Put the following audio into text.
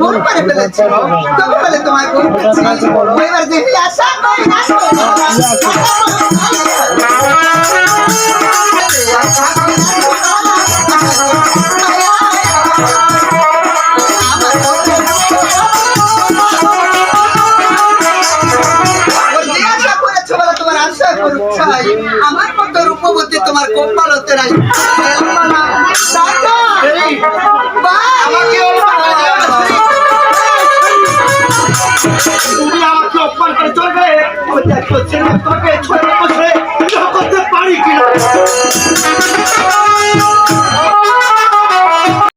ভুল করে ফেলেছো তবে বলে তোমায় ভুল করেছি। এবার দেখি আশা করি না চাই আমার মতো রূপবতী তোমার কপাল হতে নাই তুমি আমাকে অপমান করে চলবে তোকে ছোট করতে পারি কিনা।